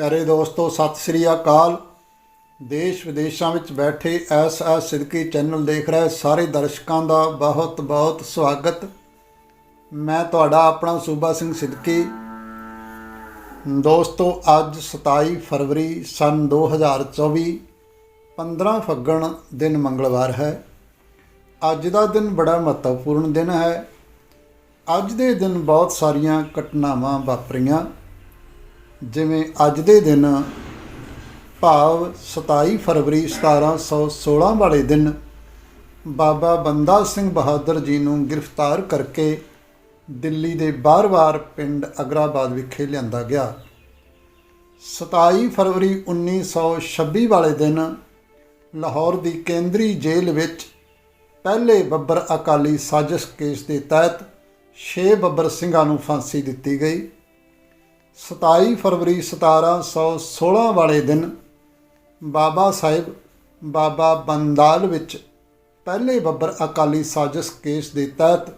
ਪਿਆਰੇ ਦੋਸਤੋ, ਸਤਿ ਸ੍ਰੀ ਅਕਾਲ। ਦੇਸ਼ ਵਿਦੇਸ਼ਾਂ ਵਿੱਚ ਬੈਠੇ ਐਸ ਐਸ ਸਿੱਧਕੀ ਚੈਨਲ ਦੇਖ ਰਹੇ ਸਾਰੇ ਦਰਸ਼ਕਾਂ ਦਾ ਬਹੁਤ ਬਹੁਤ ਸਵਾਗਤ। ਮੈਂ ਤੁਹਾਡਾ ਆਪਣਾ ਸੂਬਾ ਸਿੰਘ ਸਿੱਧਕੀ। ਦੋਸਤੋ, ਅੱਜ 27 ਫਰਵਰੀ ਸਨ 2024 15 ਫੱਗਣ ਦਿਨ ਮੰਗਲਵਾਰ ਹੈ। ਅੱਜ ਦਾ ਦਿਨ ਬੜਾ ਮਹੱਤਵਪੂਰਨ ਦਿਨ ਹੈ। ਅੱਜ ਦੇ ਦਿਨ ਬਹੁਤ ਸਾਰੀਆਂ ਘਟਨਾਵਾਂ ਵਾਪਰੀਆਂ। ਜਿਵੇਂ ਅੱਜ ਦੇ ਦਿਨ ਭਾਵ 27 ਫਰਵਰੀ 1716 ਵਾਲੇ ਦਿਨ ਬਾਬਾ ਬੰਦਾ ਸਿੰਘ ਬਹਾਦਰ ਜੀ ਨੂੰ ਗ੍ਰਿਫਤਾਰ ਕਰਕੇ ਦਿੱਲੀ ਦੇ ਬਾਰ-ਬਾਰ ਪਿੰਡ ਅਗਰਾਬਾਦ ਵਿਖੇ ਲਿਆਂਦਾ ਗਿਆ। 27 ਫਰਵਰੀ 1926 ਵਾਲੇ ਦਿਨ ਲਾਹੌਰ ਦੀ ਕੇਂਦਰੀ ਜੇਲ੍ਹ ਵਿੱਚ ਪਹਿਲੇ ਬੱਬਰ ਅਕਾਲੀ ਸਾਜ਼ਿਸ਼ ਕੇਸ ਦੇ ਤਹਿਤ 6 ਬੱਬਰ ਸਿੰਘਾਂ ਨੂੰ ਫਾਂਸੀ ਦਿੱਤੀ ਗਈ। 27 ਫਰਵਰੀ 1716 ਵਾਲੇ ਦਿਨ ਬਾਬਾ ਸਾਹਿਬ ਬਾਬਾ ਬੰਦਾਲ ਵਿੱਚ ਪਹਿਲੇ ਬੱਬਰ ਅਕਾਲੀ ਸਾਜ਼ਿਸ਼ ਕੇਸ ਦੇ ਤਹਿਤ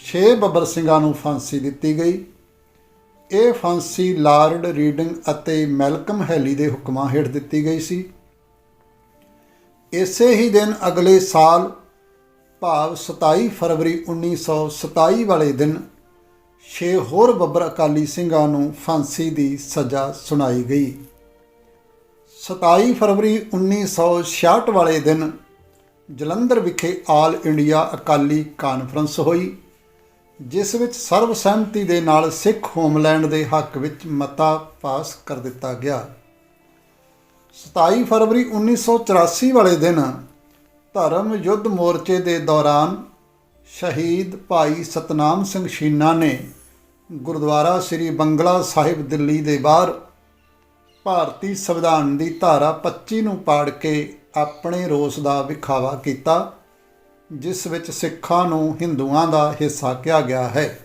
6 ਬੱਬਰ ਸਿੰਘਾਂ ਨੂੰ ਫਾਂਸੀ ਦਿੱਤੀ ਗਈ। ਇਹ ਫਾਂਸੀ ਲਾਰਡ ਰੀਡਿੰਗ ਅਤੇ ਮੈਲਕਮ ਹੈਲੀ ਦੇ ਹੁਕਮਾਂ ਹੇਠ ਦਿੱਤੀ ਗਈ ਸੀ। ਇਸੇ ਹੀ ਦਿਨ ਅਗਲੇ ਸਾਲ ਭਾਵ 27 ਫਰਵਰੀ 1927 ਵਾਲੇ ਦਿਨ ਛੇ ਹੋਰ ਬੱਬਰ ਅਕਾਲੀ ਸਿੰਘਾਂ ਨੂੰ ਫਾਂਸੀ ਦੀ ਸਜ਼ਾ ਸੁਣਾਈ ਗਈ। 27 ਫਰਵਰੀ 1966 ਵਾਲੇ ਦਿਨ ਜਲੰਧਰ ਵਿਖੇ ਆਲ ਇੰਡੀਆ ਅਕਾਲੀ ਕਾਨਫਰੰਸ ਹੋਈ, ਜਿਸ ਵਿੱਚ ਸਰਬਸੰਮਤੀ ਦੇ ਨਾਲ ਸਿੱਖ ਹੋਮਲੈਂਡ ਦੇ ਹੱਕ ਵਿੱਚ ਮਤਾ ਪਾਸ ਕਰ ਦਿੱਤਾ ਗਿਆ। 27 ਫਰਵਰੀ 1984 ਵਾਲੇ ਦਿਨ ਧਰਮ ਯੁੱਧ ਮੋਰਚੇ ਦੇ ਦੌਰਾਨ ਸ਼ਹੀਦ ਭਾਈ ਸਤਨਾਮ ਸਿੰਘ ਸ਼ੀਨਾ ਨੇ ਗੁਰਦੁਆਰਾ ਸ੍ਰੀ ਬੰਗਲਾ ਸਾਹਿਬ ਦਿੱਲੀ ਦੇ ਬਾਹਰ ਭਾਰਤੀ ਸੰਵਿਧਾਨ ਦੀ ਧਾਰਾ 25 ਨੂੰ ਪਾੜ ਕੇ ਆਪਣੇ ਰੋਸ ਦਾ ਵਿਖਾਵਾ ਕੀਤਾ, ਜਿਸ ਵਿੱਚ ਸਿੱਖਾਂ ਨੂੰ ਹਿੰਦੂਆਂ ਦਾ ਹਿੱਸਾ ਕਿਹਾ ਗਿਆ ਹੈ।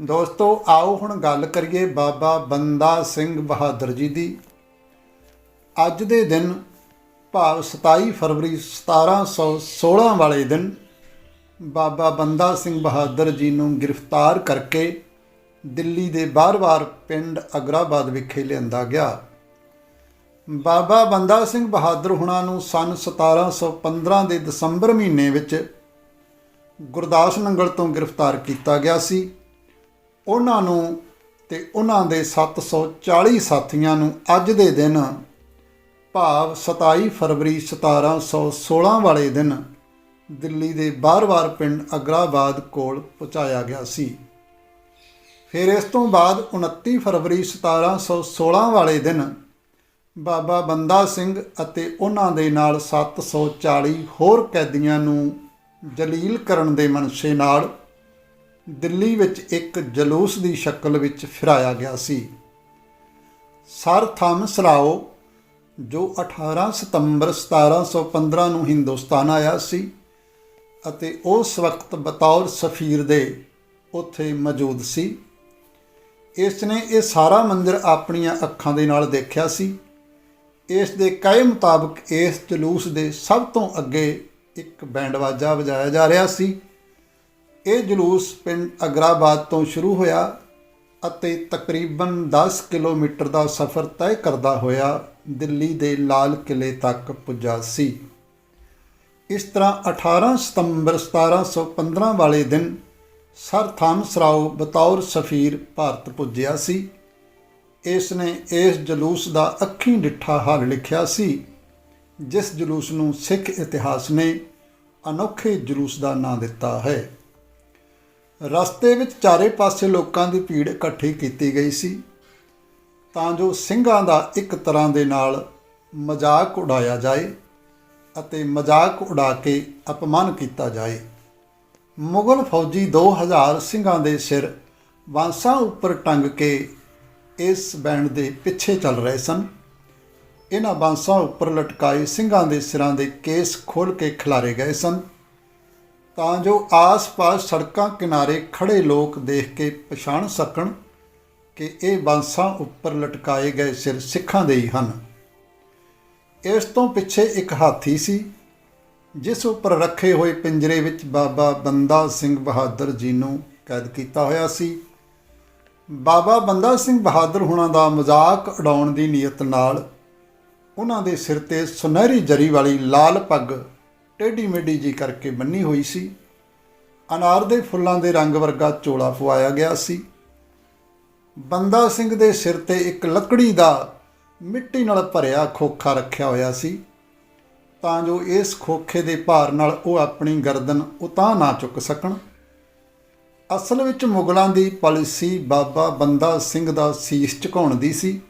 ਦੋਸਤੋ, ਆਓ ਹੁਣ ਗੱਲ ਕਰੀਏ ਬਾਬਾ ਬੰਦਾ ਸਿੰਘ ਬਹਾਦਰ ਜੀ ਦੀ। ਅੱਜ ਦੇ ਦਿਨ, ਭਾਵ 27 ਫਰਵਰੀ 1716 ਵਾਲੇ ਦਿਨ ਬਾਬਾ ਬੰਦਾ ਸਿੰਘ ਬਹਾਦਰ ਜੀ ਨੂੰ ਗ੍ਰਿਫਤਾਰ ਕਰਕੇ ਦਿੱਲੀ ਦੇ ਬਾਰ-ਬਾਰ ਪਿੰਡ ਅਗਰਾਬਾਦ ਵਿਖੇ ਲਿਆਂਦਾ ਗਿਆ। ਬਾਬਾ ਬੰਦਾ ਸਿੰਘ ਬਹਾਦਰ ਹੁਣਾਂ ਨੂੰ ਸਨ 1715 ਦੇ ਦਸੰਬਰ ਮਹੀਨੇ ਵਿੱਚ ਗੁਰਦਾਸ ਨੰਗਲ ਤੋਂ ਗ੍ਰਿਫਤਾਰ ਕੀਤਾ ਗਿਆ ਸੀ। ਉਹਨਾਂ ਨੂੰ ਤੇ ਉਹਨਾਂ ਦੇ 740 ਸਾਥੀਆਂ ਨੂੰ ਅੱਜ ਦੇ ਦਿਨ ਭਾਵ 27 ਫਰਵਰੀ 1716 ਵਾਲੇ ਦਿਨ ਦਿੱਲੀ ਦੇ ਬਾਰ-ਬਾਰ ਪਿੰਡ ਅਗਰਾਬਾਦ ਕੋਲ ਪਹੁੰਚਾਇਆ ਗਿਆ ਸੀ। ਫਿਰ ਇਸ ਤੋਂ ਬਾਅਦ 29 ਫਰਵਰੀ 1716 ਵਾਲੇ ਦਿਨ ਬਾਬਾ ਬੰਦਾ ਸਿੰਘ ਅਤੇ ਉਹਨਾਂ ਦੇ ਨਾਲ 740 ਹੋਰ ਕੈਦੀਆਂ ਨੂੰ ਜਲੀਲ ਕਰਨ ਦੇ ਮਨਸ਼ੇ ਨਾਲ ਦਿੱਲੀ ਵਿੱਚ ਇੱਕ ਜਲੂਸ ਦੀ ਸ਼ਕਲ ਵਿੱਚ ਫਿਰਾਇਆ ਗਿਆ ਸੀ। ਸਰ ਥਾਮਸ ਰਾਓ, ਜੋ 18 ਸਤੰਬਰ 1715 ਨੂੰ ਹਿੰਦੁਸਤਾਨ ਆਇਆ ਸੀ ਅਤੇ ਉਸ ਵਕਤ ਬਤੌਰ ਸਫੀਰ ਦੇ ਉੱਥੇ ਮੌਜੂਦ ਸੀ। ਇਸ ਨੇ ਇਹ ਸਾਰਾ ਮੰਦਿਰ ਆਪਣੀਆਂ ਅੱਖਾਂ ਦੇ ਨਾਲ ਦੇਖਿਆ ਸੀ। ਇਸ ਦੇ ਕਹੇ ਮੁਤਾਬਕ ਇਸ ਜਲੂਸ ਦੇ ਸਭ ਤੋਂ ਅੱਗੇ ਇੱਕ ਬੈਂਡ ਵਾਜਾ ਵਜਾਇਆ ਜਾ ਰਿਹਾ ਸੀ। ਇਹ ਜਲੂਸ ਪਿੰਡ ਅਗਰਾਬਾਦ ਤੋਂ ਸ਼ੁਰੂ ਹੋਇਆ ਅਤੇ ਤਕਰੀਬਨ 10 ਕਿਲੋਮੀਟਰ ਦਾ ਸਫ਼ਰ ਤੈਅ ਕਰਦਾ ਹੋਇਆ ਦਿੱਲੀ ਦੇ ਲਾਲ ਕਿਲੇ ਤੱਕ ਪੁੱਜਾ ਸੀ। ਇਸ ਤਰ੍ਹਾਂ 18 ਸਤੰਬਰ 1715 ਵਾਲੇ ਦਿਨ ਸਰ ਥਾਮਸ ਰਾਓ ਬਤੌਰ ਸਫੀਰ ਭਾਰਤ ਪੁੱਜਿਆ ਸੀ। ਇਸ ਨੇ ਇਸ ਜਲੂਸ ਦਾ ਅੱਖੀਂ ਡਿੱਠਾ ਹਾਲ ਲਿਖਿਆ ਸੀ, ਜਿਸ ਜਲੂਸ ਨੂੰ ਸਿੱਖ ਇਤਿਹਾਸ ਨੇ ਅਨੋਖੇ ਜਲੂਸ ਦਾ ਨਾਂ ਦਿੱਤਾ ਹੈ। ਰਸਤੇ ਵਿੱਚ ਚਾਰੇ ਪਾਸੇ ਲੋਕਾਂ ਦੀ ਭੀੜ ਇਕੱਠੀ ਕੀਤੀ ਗਈ ਸੀ। ਤਾਂ ਜੋ ਸਿੰਘਾਂ ਦਾ ਇੱਕ ਤਰ੍ਹਾਂ ਦੇ ਨਾਲ ਮਜ਼ਾਕ ਉਡਾਇਆ ਜਾਏ ਅਤੇ ਮਜ਼ਾਕ ਉਡਾ ਕੇ ਅਪਮਾਨ ਕੀਤਾ ਜਾਏ। ਮੁਗਲ ਫੌਜੀ 2000 ਸਿੰਘਾਂ ਦੇ ਸਿਰ ਬਾਂਸਾਂ ਉੱਪਰ ਟੰਗ ਕੇ ਇਸ ਬੈਂਡ ਦੇ ਪਿੱਛੇ ਚੱਲ ਰਹੇ ਸਨ। ਇਹਨਾਂ ਬਾਂਸਾਂ ਉੱਪਰ ਲਟਕਾਏ ਸਿੰਘਾਂ ਦੇ ਸਿਰਾਂ ਦੇ ਕੇਸ ਖੋਲ ਕੇ ਖਿਲਾਰੇ ਗਏ ਸਨ। ਤਾਂ ਜੋ ਆਸ-ਪਾਸ ਸੜਕਾਂ ਕਿਨਾਰੇ ਖੜੇ ਲੋਕ ਦੇਖ ਕੇ ਪਛਾਣ ਸਕਣ ਕਿ ਇਹ ਬਾਂਸਾਂ ਉੱਪਰ ਲਟਕਾਏ ਗਏ ਸਿਰ ਸਿੱਖਾਂ ਦੇ ਹੀ ਹਨ। ਇਸ ਤੋਂ ਪਿੱਛੇ ਇੱਕ ਹਾਥੀ ਸੀ, ਜਿਸ ਉੱਪਰ ਰੱਖੇ ਹੋਏ ਪਿੰਜਰੇ ਵਿੱਚ ਬਾਬਾ ਬੰਦਾ ਸਿੰਘ ਬਹਾਦਰ ਜੀ ਨੂੰ ਕੈਦ ਕੀਤਾ ਹੋਇਆ ਸੀ। ਬਾਬਾ ਬੰਦਾ ਸਿੰਘ ਬਹਾਦਰ ਹੁਣਾਂ ਦਾ ਮਜ਼ਾਕ ਉਡਾਉਣ ਦੀ ਨੀਅਤ ਨਾਲ ਉਹਨਾਂ ਦੇ ਸਿਰ ਤੇ ਸੁਨਹਿਰੀ ਜਰੀ ਵਾਲੀ ਲਾਲ ਪੱਗ ਟੇਢੀ ਮੇਢੀ ਜੀ ਕਰਕੇ ਬੰਨੀ ਹੋਈ ਸੀ। ਅਨਾਰ ਦੇ ਫੁੱਲਾਂ ਦੇ ਰੰਗ ਵਰਗਾ ਚੋਲਾ ਪਵਾਇਆ ਗਿਆ ਸੀ। ਬੰਦਾ ਸਿੰਘ ਦੇ ਸਿਰ ਤੇ ਇੱਕ ਲੱਕੜੀ ਦਾ ਮਿੱਟੀ ਨਾਲ ਭਰਿਆ ਖੋਖਾ ਰੱਖਿਆ ਹੋਇਆ ਸੀ। ਤਾਂ ਜੋ ਇਸ ਖੋਖੇ ਦੇ ਭਾਰ ਨਾਲ ਉਹ ਆਪਣੀ ਗਰਦਨ ਉਤਾਂਹ ਨਾ ਚੁੱਕ ਸਕਣ। ਅਸਲ ਵਿੱਚ ਮੁਗਲਾਂ ਦੀ ਪਾਲਿਸੀ ਬਾਬਾ ਬੰਦਾ ਸਿੰਘ ਦਾ ਸੀਸ ਝੁਕਾਉਣ ਦੀ ਸੀ।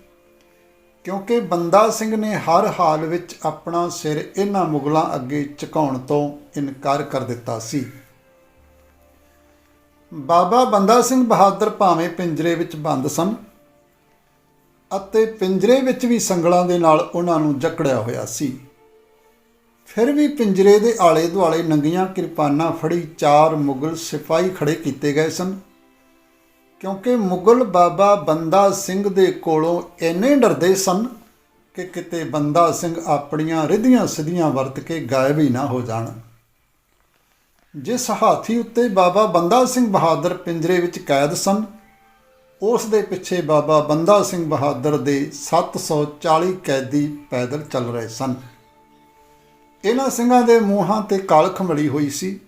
ਕਿਉਂਕਿ ਬੰਦਾ ਸਿੰਘ ਨੇ ਹਰ ਹਾਲ ਵਿੱਚ ਆਪਣਾ ਸਿਰ ਇਹਨਾਂ ਮੁਗਲਾਂ ਅੱਗੇ ਝੁਕਾਉਣ ਤੋਂ ਇਨਕਾਰ ਕਰ ਦਿੱਤਾ ਸੀ। ਬਾਬਾ ਬੰਦਾ ਸਿੰਘ ਬਹਾਦਰ ਭਾਵੇਂ ਪਿੰਜਰੇ ਵਿੱਚ ਬੰਦ ਸਨ ਅਤੇ ਪਿੰਜਰੇ ਵਿੱਚ ਵੀ ਸੰਗਲਾਂ ਦੇ ਨਾਲ ਉਹਨਾਂ ਨੂੰ ਜਕੜਿਆ ਹੋਇਆ ਸੀ। ਫਿਰ ਵੀ ਪਿੰਜਰੇ ਦੇ ਆਲੇ ਦੁਆਲੇ ਨੰਗੀਆਂ ਕਿਰਪਾਨਾਂ ਫੜੀ ਚਾਰ ਮੁਗਲ ਸਿਪਾਹੀ ਖੜੇ ਕੀਤੇ ਗਏ ਸਨ। ਕਿਉਂਕਿ ਮੁਗਲ ਬਾਬਾ ਬੰਦਾ ਸਿੰਘ ਦੇ ਕੋਲੋਂ ਇੰਨੇ ਡਰਦੇ ਸਨ ਕਿ ਕਿਤੇ ਬੰਦਾ ਸਿੰਘ ਆਪਣੀਆਂ ਰਿਧੀਆਂ ਸਿਧੀਆਂ ਵਰਤ ਕੇ ਗਾਇਬ ਹੀ ਨਾ ਹੋ ਜਾਣ। ਜਿਸ ਹਾਥੀ ਉੱਤੇ ਬਾਬਾ ਬੰਦਾ ਸਿੰਘ ਬਹਾਦਰ ਪਿੰਜਰੇ ਵਿੱਚ ਕੈਦ ਸਨ ਉਸ ਦੇ ਪਿੱਛੇ ਬਾਬਾ ਬੰਦਾ ਸਿੰਘ ਬਹਾਦਰ ਦੇ 740 ਕੈਦੀ ਪੈਦਲ ਚੱਲ ਰਹੇ ਸਨ। ਇਹਨਾਂ ਸਿੰਘਾਂ ਦੇ ਮੂੰਹਾਂ ਤੇ ਕਾਲਖ ਮਲੀ ਹੋਈ ਸੀ।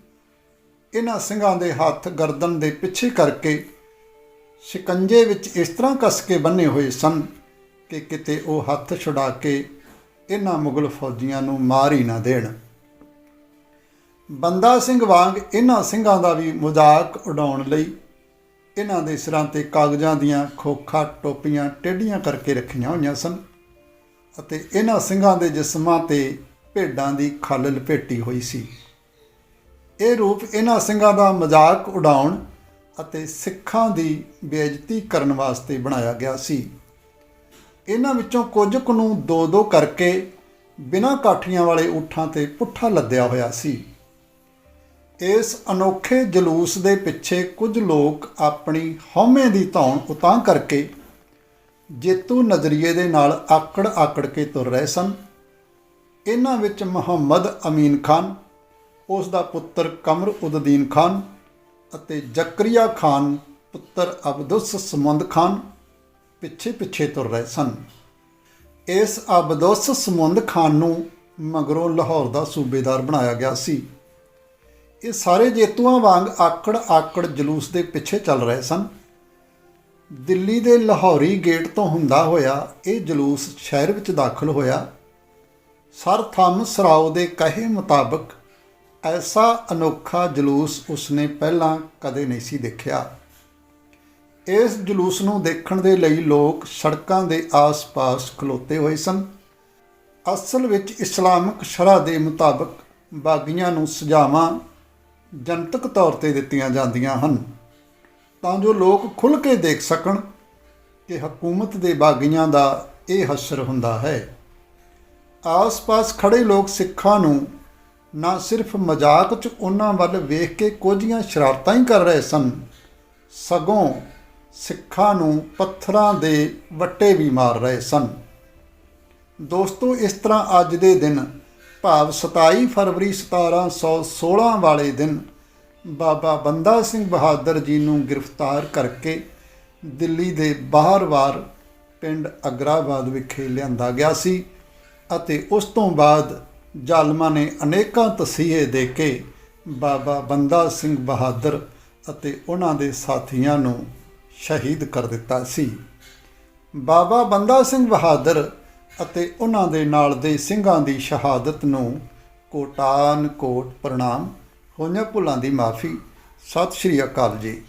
ਇਹਨਾਂ ਸਿੰਘਾਂ ਦੇ ਹੱਥ ਗਰਦਨ ਦੇ ਪਿੱਛੇ ਕਰਕੇ ਸ਼ਿਕੰਜੇ ਵਿੱਚ ਇਸ ਤਰ੍ਹਾਂ ਕੱਸ ਕੇ ਬੰਨੇ ਹੋਏ ਸਨ ਕਿ ਕਿਤੇ ਉਹ ਹੱਥ ਛੁਡਾ ਕੇ ਇਹਨਾਂ ਮੁਗਲ ਫੌਜੀਆਂ ਨੂੰ ਮਾਰ ਹੀ ਨਾ ਦੇਣ। ਬੰਦਾ ਸਿੰਘ ਵਾਂਗ ਇਹਨਾਂ ਸਿੰਘਾਂ ਦਾ ਵੀ ਮਜ਼ਾਕ ਉਡਾਉਣ ਲਈ ਇਹਨਾਂ ਦੇ ਸਿਰਾਂ ਤੇ ਕਾਗਜ਼ਾਂ ਦੀਆਂ ਖੋਖਾ ਟੋਪੀਆਂ ਟੇਢੀਆਂ ਕਰਕੇ ਰੱਖੀਆਂ ਹੋਈਆਂ ਸਨ ਅਤੇ ਇਹਨਾਂ ਸਿੰਘਾਂ ਦੇ ਜਿਸਮਾਂ ਤੇ ਭੇਡਾਂ ਦੀ ਖੱਲ ਲਪੇਟੀ ਹੋਈ ਸੀ। ਇਹ ਰੂਪ ਇਹਨਾਂ ਸਿੰਘਾਂ ਦਾ ਮਜ਼ਾਕ ਉਡਾਉਣ ਅਤੇ ਸਿੱਖਾਂ ਦੀ ਬੇਇੱਜ਼ਤੀ ਕਰਨ ਵਾਸਤੇ ਬਣਾਇਆ ਗਿਆ ਸੀ। ਇਹਨਾਂ ਵਿੱਚੋਂ ਕੁਝ ਕੁ ਨੂੰ ਦੋ ਦੋ ਕਰਕੇ ਬਿਨਾਂ ਕਾਠੀਆਂ ਵਾਲੇ ਊਠਾਂ ਤੇ ਪੁੱਠਾ ਲੱਦਿਆ ਹੋਇਆ ਸੀ। ਇਸ ਅਨੋਖੇ ਜਲੂਸ ਦੇ ਪਿੱਛੇ ਕੁਝ ਲੋਕ ਆਪਣੀ ਹਉਮੈ ਦੀ ਧੌਣ ਉਤਾਂ ਕਰਕੇ ਜੇਤੂ ਨਜ਼ਰੀਏ ਦੇ ਨਾਲ ਆਕੜ ਆਕੜ ਕੇ ਤੁਰ ਰਹੇ ਸਨ। ਇਹਨਾਂ ਵਿੱਚ ਮੁਹੰਮਦ ਅਮੀਨ ਖਾਨ, ਉਸ ਦਾ ਪੁੱਤਰ ਕਮਰ ਉਦਦੀਨ ਖਾਨ ਅਤੇ ਜ਼ਕਰੀਆ ਖਾਨ ਪੁੱਤਰ ਅਬਦੁੱਸ ਸਮੁੰਦ ਖਾਨ ਪਿੱਛੇ ਪਿੱਛੇ ਤੁਰ ਰਹੇ ਸਨ। ਇਸ ਅਬਦੁੱਸ ਸਮੁੰਦ ਖਾਨ ਨੂੰ ਮਗਰੋਂ ਲਾਹੌਰ ਦਾ ਸੂਬੇਦਾਰ ਬਣਾਇਆ ਗਿਆ ਸੀ। ਇਹ ਸਾਰੇ ਜੇਤੂਆਂ ਵਾਂਗ ਆਕੜ ਆਕੜ ਜਲੂਸ ਦੇ ਪਿੱਛੇ ਚੱਲ ਰਹੇ ਸਨ। ਦਿੱਲੀ ਦੇ ਲਾਹੌਰੀ ਗੇਟ ਤੋਂ ਹੁੰਦਾ ਹੋਇਆ ਇਹ ਜਲੂਸ ਸ਼ਹਿਰ ਵਿੱਚ ਦਾਖਲ ਹੋਇਆ। ਸਰ ਥਾਮਸ ਸਰਾਓ ਦੇ ਕਹੇ ਮੁਤਾਬਕ ਐਸਾ ਅਨੋਖਾ ਜਲੂਸ ਉਸਨੇ ਪਹਿਲਾਂ ਕਦੇ ਨਹੀਂ ਸੀ ਦੇਖਿਆ। ਇਸ ਜਲੂਸ ਨੂੰ ਦੇਖਣ ਦੇ ਲਈ ਲੋਕ ਸੜਕਾਂ ਦੇ ਆਸ-ਪਾਸ ਖਲੋਤੇ ਹੋਏ ਸਨ। ਅਸਲ ਵਿੱਚ ਇਸਲਾਮਿਕ ਸ਼ਰ੍ਹਾ ਦੇ ਮੁਤਾਬਕ ਬਾਗੀਆਂ ਨੂੰ ਸਜਾਵਾਂ ਜਨਤਕ ਤੌਰ ਤੇ ਦਿੱਤੀਆਂ ਜਾਂਦੀਆਂ ਹਨ। ਤਾਂ ਜੋ ਲੋਕ ਖੁੱਲ੍ਹ ਕੇ ਦੇਖ ਸਕਣ ਕਿ ਹਕੂਮਤ ਦੇ ਬਾਗੀਆਂ ਦਾ ਇਹ ਹਸ਼ਰ ਹੁੰਦਾ ਹੈ। ਆਸ-ਪਾਸ ਖੜੇ ਲੋਕ ਸਿੱਖਾਂ ਨੂੰ ਨਾ ਸਿਰਫ ਮਜ਼ਾਕ 'ਚ ਉਹਨਾਂ ਵੱਲ ਵੇਖ ਕੇ ਕੁਝੀਆਂ ਸ਼ਰਾਰਤਾਂ ਹੀ ਕਰ ਰਹੇ ਸਨ, ਸਗੋਂ ਸਿੱਖਾਂ ਨੂੰ ਪੱਥਰਾਂ ਦੇ ਵੱਟੇ ਵੀ ਮਾਰ ਰਹੇ ਸਨ। ਦੋਸਤੋ, ਇਸ ਤਰ੍ਹਾਂ ਅੱਜ ਦੇ ਦਿਨ ਭਾਵ 27 ਫਰਵਰੀ 1716 ਵਾਲੇ ਦਿਨ ਬਾਬਾ ਬੰਦਾ ਸਿੰਘ ਬਹਾਦਰ ਜੀ ਨੂੰ ਗ੍ਰਿਫਤਾਰ ਕਰਕੇ ਦਿੱਲੀ ਦੇ ਬਾਹਰਵਾਰ ਪਿੰਡ ਅਗਰਾਬਾਦ ਵਿਖੇ ਲਿਆਂਦਾ ਗਿਆ ਸੀ ਅਤੇ ਉਸ ਤੋਂ ਬਾਅਦ ਜ਼ਾਲਮਾਂ ਨੇ ਅਨੇਕਾਂ ਤਸੀਹੇ ਦੇ ਕੇ ਬਾਬਾ ਬੰਦਾ ਸਿੰਘ ਬਹਾਦਰ ਅਤੇ ਉਹਨਾਂ ਦੇ ਸਾਥੀਆਂ ਨੂੰ ਸ਼ਹੀਦ ਕਰ ਦਿੱਤਾ ਸੀ। ਬਾਬਾ ਬੰਦਾ ਸਿੰਘ ਬਹਾਦਰ ਅਤੇ ਉਹਨਾਂ ਦੇ ਨਾਲ ਦੇ ਸਿੰਘਾਂ ਦੀ ਸ਼ਹਾਦਤ ਨੂੰ ਕੋਟਾਨ ਕੋਟ ਪ੍ਰਣਾਮ ਹੋਈਆਂ ਭੁੱਲਾਂ ਦੀ ਮਾਫੀ। ਸਤਿ ਸ਼੍ਰੀ ਅਕਾਲ ਜੀ।